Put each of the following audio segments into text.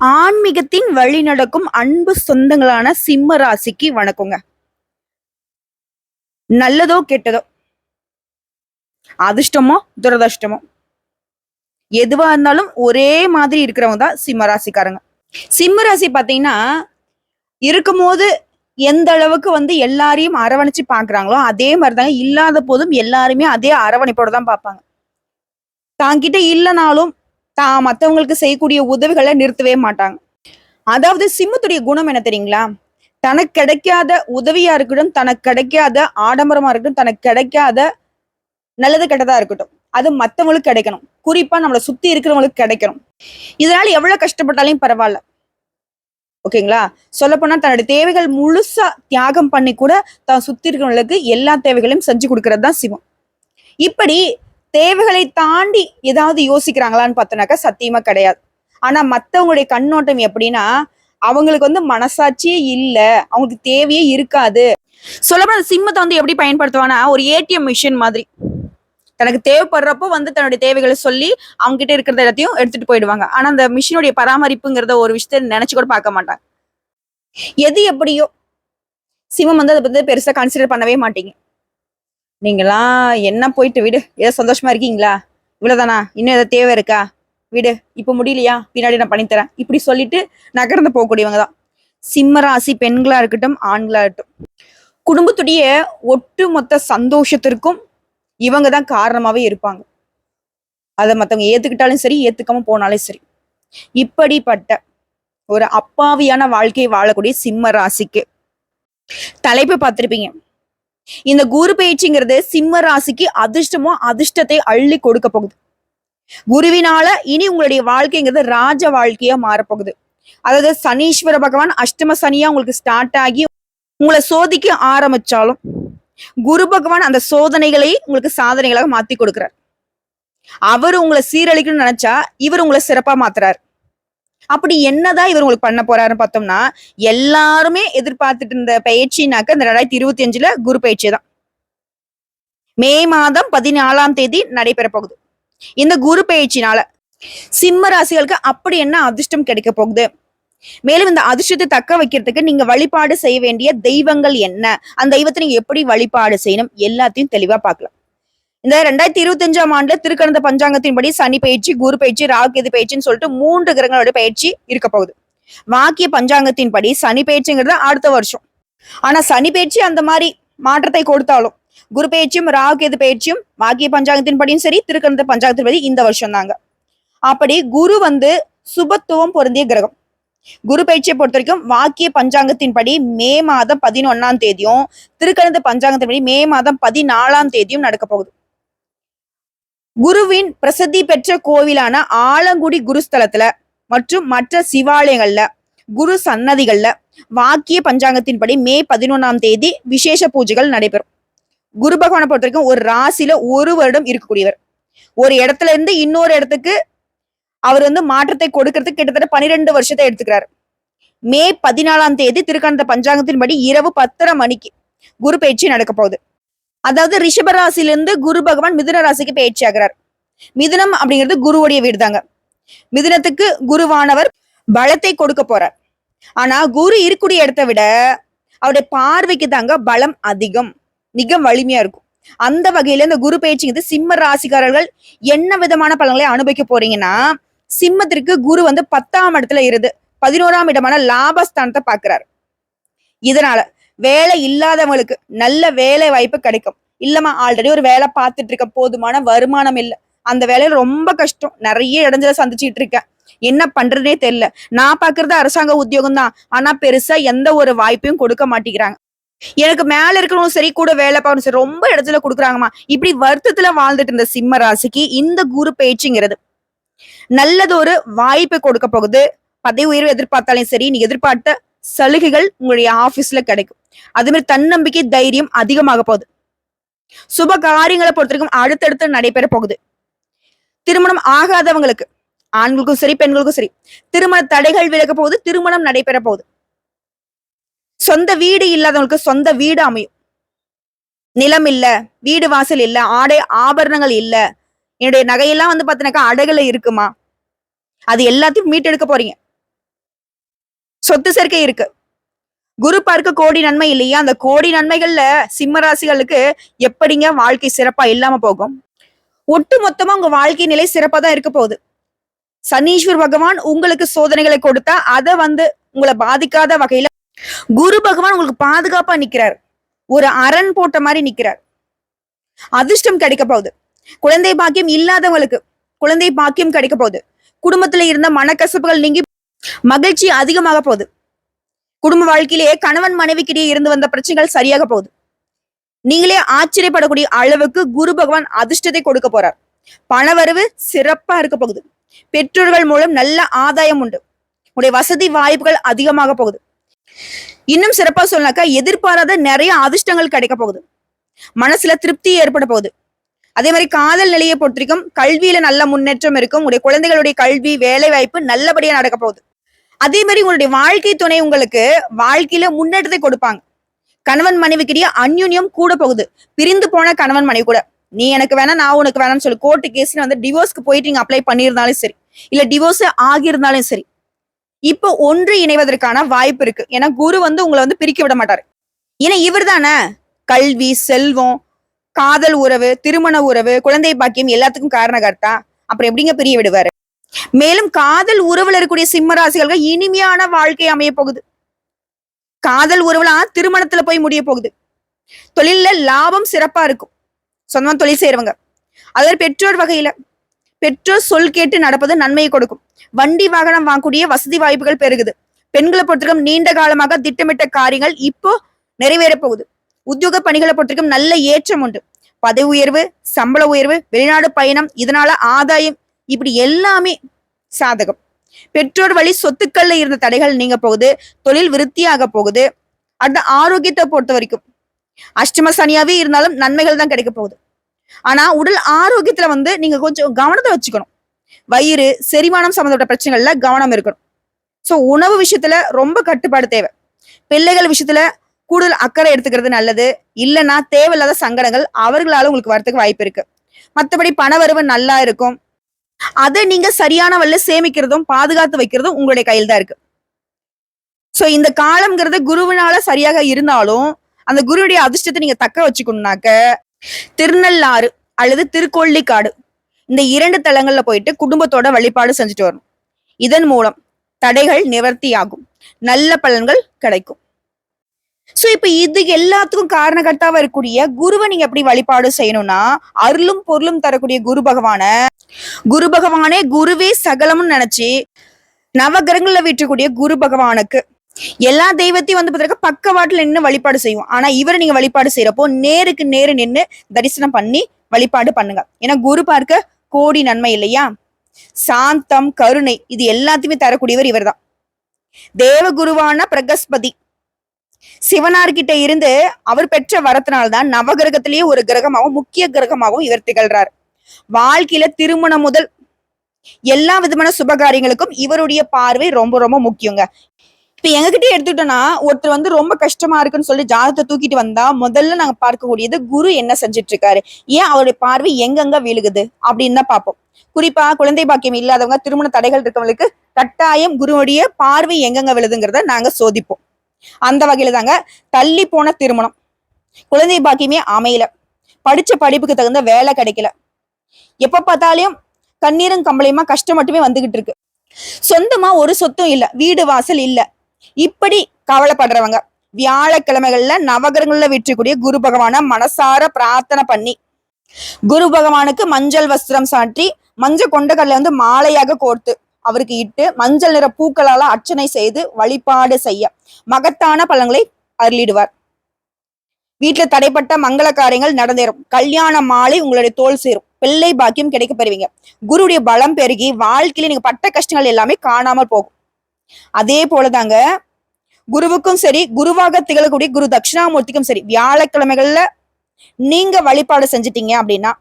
ஆன்மீகத்தின் வழி நடக்கும் அன்பு சொந்தங்களான சிம்ம ராசிக்கு வணக்கங்க. நல்லதோ கெட்டதோ? அதிர்ஷ்டமோ துரதிர்ஷ்டமோ? எதுவா இருந்தாலும் ஒரே மாதிரி இருக்கிறவங்க தான் சிம்ம ராசிக்காரங்க. சிம்ம ராசி பார்த்தீங்கன்னா இருக்கும்போது எந்த அளவுக்கு வந்து எல்லாரையும் அரவணைச்சு பாக்குறாங்களோ அதே மாதிரிதாங்க இல்லாத போதும் எல்லாருமே அதே அரவணைப்போட தான் பார்ப்பாங்க. தாங்கிட்ட இல்லைனாலும் தான் மற்றவங்களுக்கு செய்யக்கூடிய உதவிகளை நிறுத்தவே மாட்டாங்க. அதாவது சிம்மத்துடைய குணம் என்ன தெரியுங்களா? தனக்கு கிடைக்காத உதவியா இருக்கட்டும் தனக்கு கிடைக்காத ஆடம்பரமா இருக்கட்டும் தனக்கு கிடைக்காத நல்லது கெட்டதா இருக்கட்டும் அது மற்றவங்களுக்கு கிடைக்கணும். குறிப்பா நம்மளை சுத்தி இருக்கிறவங்களுக்கு கிடைக்கணும். இதனால எவ்வளவு கஷ்டப்பட்டாலும் பரவாயில்ல. ஓகேங்களா? சொல்லப்போனா தன்னுடைய தேவைகள் முழுசா தியாகம் பண்ணி கூட தான் சுத்தி இருக்கிறவங்களுக்கு எல்லா தேவைகளையும் செஞ்சு கொடுக்கறது தான் சிவம் இப்படி தேவைகளை தாண்டி ஏதாவது யோசிக்கிறாங்களான்னு பார்த்தோனாக்கா சத்தியமா கிடையாது. ஆனா மத்தவங்களுடைய கண்ணோட்டம் எப்படின்னா அவங்களுக்கு வந்து மனசாட்சியே இல்ல. அவங்களுக்கு தேவையே இருக்காது. சொல்லப்போனா அந்த சிம்மத்தை வந்து எப்படி பயன்படுத்துவானா ஒரு ஏடிஎம் மிஷின் மாதிரி. தனக்கு தேவைப்படுறப்போ வந்து தன்னுடைய தேவைகளை சொல்லி அவங்க கிட்ட இருக்கிறத எல்லாத்தையும் எடுத்துட்டு போயிடுவாங்க. ஆனா அந்த மிஷினுடைய பராமரிப்புங்கிறத ஒரு விஷயத்த நினைச்சு கூட பார்க்க மாட்டாங்க. எது எப்படியோ சிம்மம் வந்து அதை பத்தி பெருசா கன்சிடர் பண்ணவே மாட்டீங்க. நீங்களாம் என்ன போயிட்டு விடு. ஏதோ சந்தோஷமா இருக்கீங்களா? இவ்வளோதானா இன்னும் ஏதாவது தேவை இருக்கா? விடு. இப்போ முடியலையா? பின்னாடி நான் பண்ணித்தரேன். இப்படி சொல்லிட்டு நகர்ந்து போகக்கூடியவங்க தான். சிம்ம ராசி பெண்களா இருக்கட்டும் ஆண்களா இருக்கட்டும். குடும்பத்துடைய ஒட்டுமொத்த சந்தோஷத்திற்கும் இவங்க தான் காரணமாகவே இருப்பாங்க. அதை மற்றவங்க ஏற்றுக்கிட்டாலும் சரி ஏற்றுக்காம போனாலும் சரி. இப்படிப்பட்ட ஒரு அப்பாவியான வாழ்க்கையை வாழக்கூடிய சிம்ம ராசிக்கு தலைப்பு பார்த்துருப்பீங்க. இந்த குரு பயிற்சிங்கிறது சிம்ம ராசிக்கு அதிர்ஷ்டமோ அதிர்ஷ்டத்தை அள்ளி கொடுக்க போகுது. குருவினால இனி உங்களுடைய வாழ்க்கைங்கிறது ராஜ வாழ்க்கையா மாறப்போகுது. அதாவது சனீஸ்வர பகவான் அஷ்டம சனியா உங்களுக்கு ஸ்டார்ட் ஆகி உங்களை சோதிக்க ஆரம்பிச்சாலும் குரு பகவான் அந்த சோதனைகளை உங்களுக்கு சாதனைகளாக மாத்தி கொடுக்கிறார். அவர் உங்களை சீரழிக்கணும்னு நினைச்சா இவர் உங்களை சிறப்பா மாத்துறாரு. அப்படி என்னதான் இவர் உங்களுக்கு பண்ண போறாருன்னு பார்த்தோம்னா எல்லாருமே எதிர்பார்த்துட்டு இருந்த பயிற்சினாக்க இந்த ரெண்டாயிரத்தி இருபத்தி அஞ்சுல குரு பயிற்சி தான். மே மாதம் பதினாலாம் தேதி நடைபெற போகுது. இந்த குரு பயிற்சினால சிம்ம ராசிகளுக்கு அப்படி என்ன அதிர்ஷ்டம் கிடைக்க போகுது? மேலும் இந்த அதிர்ஷ்டத்தை தக்க வைக்கிறதுக்கு நீங்க வழிபாடு செய்ய வேண்டிய தெய்வங்கள் என்ன? அந்த தெய்வத்தை நீங்க எப்படி வழிபாடு செய்யணும்? எல்லாத்தையும் தெளிவா பார்க்கலாம். இந்த ரெண்டாயிரத்தி இருபத்தஞ்சாம் ஆண்டுல திருக்கணந்த பஞ்சாங்கத்தின்படி சனி பயிற்சி குரு பயிற்சி ராகுகேது பயிற்சின்னு சொல்லிட்டு மூன்று கிரகங்களோட பயிற்சி இருக்க போகுது. வாக்கிய பஞ்சாங்கத்தின்படி சனி பயிற்சிங்கிறது அடுத்த வருஷம். ஆனா சனி பயிற்சி அந்த மாதிரி மாற்றத்தை கொடுத்தாலும் குரு பயிற்சியும் ராகுகேது பயிற்சியும் வாக்கிய பஞ்சாங்கத்தின்படியும் சரி திருக்கணந்த பஞ்சாங்கத்தின்படி இந்த வருஷம் தாங்க. அப்படி குரு வந்து சுபத்துவம் பொருந்திய கிரகம். குரு பயிற்சியை பொறுத்த வரைக்கும் வாக்கிய பஞ்சாங்கத்தின்படி மே மாதம் பதினொன்னாம் தேதியும் திருக்கணித பஞ்சாங்கத்தின்படி மே மாதம் பதினாலாம் தேதியும் நடக்க போகுது. குருவின் பிரசித்தி பெற்ற கோவிலான ஆலங்குடி குருஸ்தலத்துல மற்றும் மற்ற சிவாலயங்கள்ல குரு சன்னதிகள்ல வாக்கிய பஞ்சாங்கத்தின்படி மே பதினொன்னாம் தேதி விசேஷ பூஜைகள் நடைபெறும். குரு பகவானை பொறுத்த வரைக்கும் ஒரு ராசியில ஒரு வருடம் இருக்கக்கூடியவர். ஒரு இடத்துல இருந்து இன்னொரு இடத்துக்கு அவர் வந்து மாற்றத்தை கொடுக்கறதுக்கு கிட்டத்தட்ட பன்னிரெண்டு வருஷத்தை எடுத்துக்கிறாரு. மே பதினாலாம் தேதி திருக்கணந்த பஞ்சாங்கத்தின்படி இரவு பத்தரை மணிக்கு குரு பயிற்சி நடக்க போகுது அதாவது ரிஷபராசிலிருந்து குரு பகவான் மிதுன ராசிக்கு பயிற்சி ஆகிறார் மிதுனம் அப்படிங்கிறது குருவுடைய வீடு தாங்க. மிதுனத்துக்கு குருவானவர் பலத்தை கொடுக்க போறார். ஆனா குரு இருக்கக்கூடிய இடத்தை விட அவருடைய பார்வைக்கு தாங்க பலம் அதிகம். மிக வலிமையா இருக்கும். அந்த வகையில இந்த குரு பயிற்சிங்கிறது சிம்ம ராசிக்காரர்கள் என்ன விதமான பலன்களை அனுபவிக்க போறீங்கன்னா சிம்மத்திற்கு குரு வந்து பத்தாம் இடத்துல இருந்து பதினோராம் இடமான லாபஸ்தானத்தை பாக்குறாரு இதனால வேலை இல்லாதவங்களுக்கு நல்ல வேலை வாய்ப்பு கிடைக்கும். இல்லம்மா ஆல்ரெடி ஒரு வேலை பார்த்துட்டு இருக்க போதுமான வருமானம் இல்லை. அந்த வேலையில ரொம்ப கஷ்டம். நிறைய இடைஞ்சல சந்திச்சுட்டு இருக்கேன். என்ன பண்றதுனே தெரியல. நான் பாக்குறது அரசாங்க உத்தியோகம் தான். ஆனா பெருசா எந்த ஒரு வாய்ப்பையும் கொடுக்க மாட்டேங்கிறாங்க. எனக்கு மேல இருக்கணும் சரி கூட வேலை பார்க்கணும் சரி ரொம்ப இடத்துல கொடுக்குறாங்கம்மா. இப்படி வருத்தத்துல வாழ்ந்துட்டு இருந்த சிம்ம ராசிக்கு இந்த குரு பேச்சுங்கிறது நல்லதொரு வாய்ப்பை கொடுக்க போகுது. பதவி உயர்வு எதிர்பார்த்தாலும் சரி நீ எதிர்பார்த்த சலுகைகள் உங்களுடைய ஆபீஸ்ல கிடைக்கும். அதே மாதிரி தன்னம்பிக்கை தைரியம் அதிகமாக போகுது. சுப காரியங்களை பொறுத்த வரைக்கும் அடுத்தடுத்து நடைபெற போகுது. திருமணம் ஆகாதவங்களுக்கு ஆண்களுக்கும் சரி பெண்களுக்கும் சரி திருமண தடைகள் விலக போகுது திருமணம் நடைபெற போகுது. சொந்த வீடு இல்லாதவங்களுக்கு சொந்த வீடு அமையும். நிலம் இல்ல வீடு வாசல் இல்ல ஆடை ஆபரணங்கள் இல்ல என்னுடைய நகையெல்லாம் வந்து பாத்தீங்கன்னாக்கா அடகுல இருக்குமா? அது எல்லாத்தையும் மீட்டெடுக்க போறீங்க. சொத்து சேர்க்கை இருக்கு. குரு பார்க்க கோடி நன்மை இல்லையா? அந்த கோடி நன்மைகள்ல சிம்மராசிகளுக்கு எப்படிங்க வாழ்க்கை சிறப்பா இல்லாம போகும்? ஒட்டு மொத்தமா உங்க வாழ்க்கை நிலை சிறப்பா தான் இருக்க போகுது. சனீஸ்வர் பகவான் உங்களுக்கு சோதனைகளை கொடுத்தா அதை வந்து உங்களை பாதிக்காத வகையில குரு பகவான் உங்களுக்கு பாதுகாப்பா நிக்கிறார். ஒரு அரண் போட்ட மாதிரி நிக்கிறார். அதிர்ஷ்டம் கிடைக்க போகுது. குழந்தை பாக்கியம் இல்லாதவங்களுக்கு குழந்தை பாக்கியம் கிடைக்க போகுது. குடும்பத்துல இருந்த மனக்கசப்புகள் நீங்கி மகிழ்ச்சி அதிகமாக போகுது. குடும்ப வாழ்க்கையிலேயே கணவன் மனைவிக்கிடையே இருந்து வந்த பிரச்சனைகள் சரியாக போகுது. நீங்களே ஆச்சரியப்படக்கூடிய அளவுக்கு குரு பகவான் அதிர்ஷ்டத்தை கொடுக்க போறார். பணவரவு சிறப்பா இருக்க போகுது. பெற்றோர்கள் மூலம் நல்ல ஆதாயம் உண்டு. உடைய வசதி வாய்ப்புகள் அதிகமாக போகுது. இன்னும் சிறப்பா சொன்னாக்கா எதிர்பாராத நிறைய அதிர்ஷ்டங்கள் கிடைக்க போகுது. மனசுல திருப்தி ஏற்பட போகுது. அதே மாதிரி காதல் நிலையை பொறுத்த வரைக்கும் கல்வியில நல்ல முன்னேற்றம் இருக்கும். உங்களுடைய குழந்தைகளுடைய கல்வி வேலை வாய்ப்பு நல்லபடியா நடக்க போகுது. அதே மாதிரி உங்களுடைய வாழ்க்கை துணை உங்களுக்கு வாழ்க்கையில முன்னேற்றத்தை கொடுப்பாங்க. கணவன் மனைவிக்கிடையே அந்யுன்யம் கூட போகுது. பிரிந்து போன கணவன் மனைவி கூட. நீ எனக்கு வேணா நான் உனக்கு வேணாம்னு சொல்லி கோர்ட்டு கேஸ்னு வந்து டிவோர்ஸ்க்கு போயிட்டு நீங்க அப்ளை பண்ணியிருந்தாலும் சரி. இல்ல டிவோர்ஸ் ஆகியிருந்தாலும் சரி. இப்போ ஒன்று இணைவதற்கான வாய்ப்பு இருக்கு. ஏன்னா குரு வந்து உங்களை வந்து பிரிக்க விட மாட்டாரு. ஏன்னா இவர் தானே கல்வி செல்வம் காதல் உறவு திருமண உறவு குழந்தை பாக்கியம் எல்லாத்துக்கும் காரணகர்த்தா. அப்புறம் எப்படிங்க பிரிய விடுவாரு மேலும் காதல் உறவுல இருக்கக்கூடிய சிம்ம ராசிகளுக்கு இனிமையான வாழ்க்கை அமைய போகுது. காதல் உறவுலாம் திருமணத்துல போய் முடிய போகுது. தொழில்ல லாபம் சிறப்பா இருக்கும். சொந்தமா தொழில் செய்யறவங்க அதாவது பெற்றோர் வகையில. பெற்றோர் சொல் கேட்டு நடப்பது நன்மையை கொடுக்கும். வண்டி வாகனம் வாங்கக்கூடிய வசதி வாய்ப்புகள் பெருகுது. பெண்களை பொறுத்தவரைக்கும் நீண்ட காலமாக திட்டமிட்ட காரியங்கள் இப்போ நிறைவேற போகுது. உத்தியோக பணிகளை பொறுத்திருக்கும் நல்ல ஏற்றம் உண்டு. பதவி உயர்வு சம்பள உயர்வு வெளிநாடு பயணம் இதனால ஆதாயம் இப்படி எல்லாமே சாதகம். பெற்றோர் வழி சொத்துக்கள்ல இருந்த தடைகள் நீங்க போகுது தொழில் விருத்தியாக போகுது. அடுத்த ஆரோக்கியத்தை பொறுத்த வரைக்கும் அஷ்டம சனியாவே இருந்தாலும் நன்மைகள் தான் கிடைக்க போகுது. ஆனா உடல் ஆரோக்கியத்துல வந்து நீங்க கொஞ்சம் கவனத்தை வச்சுக்கணும். வயிறு செரிமானம் சம்மந்தப்பட்ட பிரச்சனைகள்ல கவனம் இருக்கணும். சோ உணவு விஷயத்துல ரொம்ப கட்டுப்பாடு தேவை. பிள்ளைகள் விஷயத்துல கூடுதல் அக்கறை எடுத்துக்கிறது நல்லது. இல்லைன்னா தேவையில்லாத சங்கடங்கள் அவர்களால உங்களுக்கு வரத்துக்கு வாய்ப்பு இருக்கு. மற்றபடி பணவரவு நல்லா இருக்கும். அதை நீங்க சரியான வழியில சேமிக்கிறதும் பாதுகாத்து வைக்கிறதும் உங்களுடைய கையில் தான் இருக்கு. ஸோ இந்த காலம்ங்கிறது குருவினால சரியாக இருந்தாலும் அந்த குருவுடைய அதிர்ஷ்டத்தை நீங்க தக்க வச்சுக்கணும்னாக்க திருநள்ளாறு அல்லது திருக்கொள்ளிக்காடு இந்த இரண்டு தலங்கள்ல போயிட்டு குடும்பத்தோட வழிபாடு செஞ்சுட்டு வரணும். இதன் மூலம் தடைகள் நிவர்த்தியாகும். நல்ல பலன்கள் கிடைக்கும். சோ இப்ப இது எல்லாத்துக்கும் காரணகர்த்தாவா இருக்கக்கூடிய குருவை நீங்க எப்படி வழிபாடு செய்யணும்னா அருளும் பொருளும் தரக்கூடிய குரு பகவான குரு பகவானே குருவே சகலம்னு நினைச்சு நவகிரகங்கள்ல வீற்றக்கூடிய குரு பகவானுக்கு எல்லா தெய்வத்தையும் வந்து பார்த்தீங்கன்னா பக்கவாட்டுல நின்று வழிபாடு செய்வோம். ஆனா இவரை நீங்க வழிபாடு செய்யறப்போ நேருக்கு நேரு நின்று தரிசனம் பண்ணி வழிபாடு பண்ணுங்க. ஏன்னா குரு பார்க்க கோடி நன்மை இல்லையா? சாந்தம் கருணை இது எல்லாத்தையுமே தரக்கூடியவர் இவர்தான். தேவ குருவான பிரகஸ்பதி. சிவனார்கிட்ட இருந்து அவர் பெற்ற வரத்தினால்தான் நவகிரகத்திலேயே ஒரு கிரகமாகவும் முக்கிய கிரகமாகவும் இவர் திகழ்றார். வாழ்க்கையில திருமணம் முதல் எல்லா விதமான சுபகாரியங்களுக்கும் இவருடைய பார்வை ரொம்ப ரொம்ப முக்கியங்க. இப்ப எங்ககிட்ட எடுத்துக்கிட்டோம்னா ஒருத்தர் வந்து ரொம்ப கஷ்டமா இருக்குன்னு சொல்லி ஜாதகத்தை தூக்கிட்டு வந்தா முதல்ல நாங்க பார்க்கக்கூடியது குரு என்ன செஞ்சுட்டு இருக்காரு ஏன் அவருடைய பார்வை எங்கெங்க விழுகுது அப்படின்னு தான் பார்ப்போம். குறிப்பா குழந்தை பாக்கியம் இல்லாதவங்க திருமண தடைகள் இருக்கவங்களுக்கு கட்டாயம் குருவுடைய பார்வை எங்கெங்க விழுதுங்கிறத நாங்க சோதிப்போம். அந்த வகையில தாங்க தள்ளி போன திருமணம். குழந்தை பாக்கியமே அமையல. படிச்ச படிப்புக்கு தகுந்த வேலை கிடைக்கல. எப்ப பார்த்தாலும் கண்ணீரும் கம்பளையுமா கஷ்டம் மட்டுமே வந்துகிட்டு இருக்கு. சொந்தமா ஒரு சொத்தும் இல்ல வீடு வாசல் இல்ல. இப்படி கவலைப்படுறவங்க வியாழக்கிழமைகள்ல நவகிரகங்கள்ல விற்றக்கூடிய குரு பகவான மனசார பிரார்த்தனை பண்ணி குரு பகவானுக்கு மஞ்சள் வஸ்திரம் சாற்றி மஞ்சள் கொண்டக்கடலை வந்து மாலையாக கோர்த்து அவருக்கு இட்டு மஞ்சள் நிற பூக்களால அர்ச்சனை செய்து வழிபாடு செய்ய மகத்தான பலன்களை அருளிடுவார். வீட்டுல தடைப்பட்ட மங்கள காரியங்கள் நடந்தேறும். கல்யாண மாலை உங்களுடைய தோல் சேரும். பிள்ளை பாக்கியம் கிடைக்க பெறுவீங்க. குருடைய பலம் பெருகி வாழ்க்கையில நீங்க பட்ட கஷ்டங்கள் எல்லாமே காணாமல் போகும். அதே போலதாங்க குருவுக்கும் சரி குருவாக திகழக்கூடிய குரு தட்சிணாமூர்த்திக்கும் சரி வியாழக்கிழமைகள்ல நீங்க வழிபாடு செஞ்சிட்டீங்க அப்படின்னா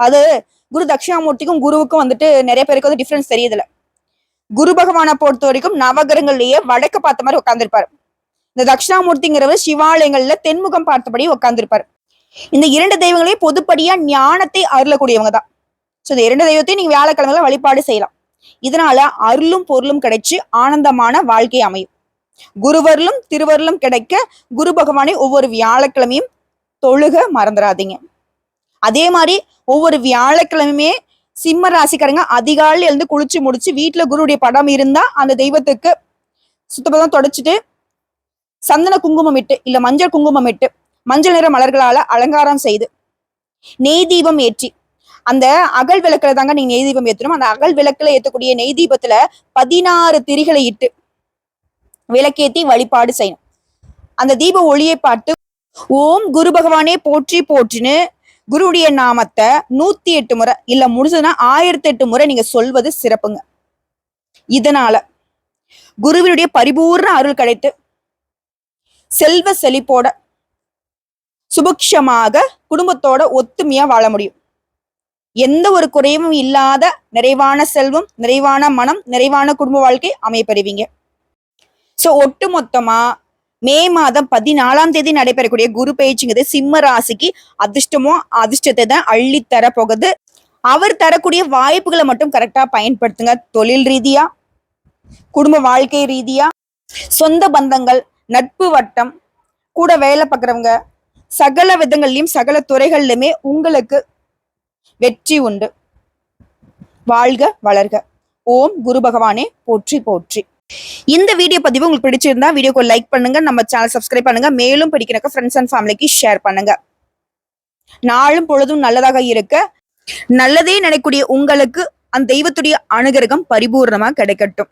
அது குரு தட்சிணாமூர்த்திக்கும் குருவுக்கும் வந்துட்டு நிறைய பேருக்கு வந்து டிஃப்ரென்ஸ் தெரியுதுல. குரு பகவானை பொறுத்த வரைக்கும் நவகிரகங்கள்லயே வடக்கு பார்த்த மாதிரி உட்காந்துருப்பாரு இந்த தட்சிணாமூர்த்திங்கிறவர் சிவாலயங்கள்ல தென்முகம் பார்த்தபடி உட்காந்துருப்பாரு இந்த இரண்டு தெய்வங்களையும் பொதுப்படியா ஞானத்தை அருளக்கூடியவங்க தான். ஸோ இந்த இரண்டு தெய்வத்தையும் நீங்க வியாழக்கிழமையில வழிபாடு செய்யலாம். இதனால அருளும் பொருளும் கிடைச்சு ஆனந்தமான வாழ்க்கை அமையும். குருவருளும் திருவருளும் கிடைக்க குரு பகவானை ஒவ்வொரு வியாழக்கிழமையும் தொழுக மறந்துடாதீங்க அதே மாதிரி ஒவ்வொரு வியாழக்கிழமையுமே சிம்ம ராசிக்காரங்க அதிகாலையில் எழுந்து குளிச்சு முடிச்சு வீட்டுல குருவுடைய படம் இருந்தா அந்த தெய்வத்துக்கு சுத்தபதம் தொடச்சிட்டு சந்தன குங்குமம் இட்டு இல்ல மஞ்சள் குங்குமம் இட்டு மஞ்சள் நிற மலர்களால அலங்காரம் செய்து நெய் தீபம் ஏற்றி. அந்த அகல் விளக்குல தாங்க நீங்க நெய் தீபம் ஏற்றணும் அந்த அகல் விளக்குல ஏற்றக்கூடிய நெய் தீபத்துல பதினாறு திரிகளை இட்டு விளக்கேத்தி வழிபாடு செய்யணும். அந்த தீப ஒளியை பார்த்து ஓம் குரு பகவானே போற்றி போற்றின்னு குருவுடைய நாமத்தை நூத்தி எட்டு முறை இல்ல முடிஞ்சதுன்னா ஆயிரத்தி எட்டு முறை நீங்க சொல்வது சிறப்புங்க. இதனால குருவினுடைய பரிபூர்ண அருள் கிடைத்து செல்வ செழிப்போட சுபிக்ஷமாக குடும்பத்தோட ஒத்துமையா வாழ முடியும். எந்த ஒரு குறையும் இல்லாத நிறைவான செல்வம் நிறைவான மனம் நிறைவான குடும்ப வாழ்க்கை அமையப்பெறுவீங்க ஸோ ஒட்டு மொத்தமா மே மாதம் பதினாலாம் தேதி நடைபெறக்கூடிய குரு பயிற்சிங்கிறது சிம்ம ராசிக்கு அதிர்ஷ்டமோ அதிர்ஷ்டத்தை தான் அள்ளி தர போகுது அவர் தரக்கூடிய வாய்ப்புகளை மட்டும் கரெக்டா பயன்படுத்துங்க. தொழில் ரீதியா குடும்ப வாழ்க்கை ரீதியா சொந்த பந்தங்கள் நட்பு வட்டம் கூட வேலை பார்க்குறவங்க சகல விதங்கள்லையும் சகல துறைகள்லையுமே உங்களுக்கு வெற்றி உண்டு. வாழ்க வளர்க. ஓம் குரு பகவானே போற்றி போற்றி. இந்த வீடியோ பதிவு உங்களுக்கு பிடிச்சிருந்தா வீடியோக்கு லைக் பண்ணுங்க நம்ம சேனல் சப்ஸ்கிரைப் பண்ணுங்க மேலும் பிடிக்கிறக்க ஃப்ரெண்ட்ஸ் அண்ட் ஃபேமிலிக்கு ஷேர் பண்ணுங்க. நாளும் பொழுதும் நல்லதாக இருக்க நல்லதே நினைக்கூடிய உங்களுக்கு அந்த தெய்வத்துடைய அனுகிரகம் பரிபூர்ணமா கிடைக்கட்டும்.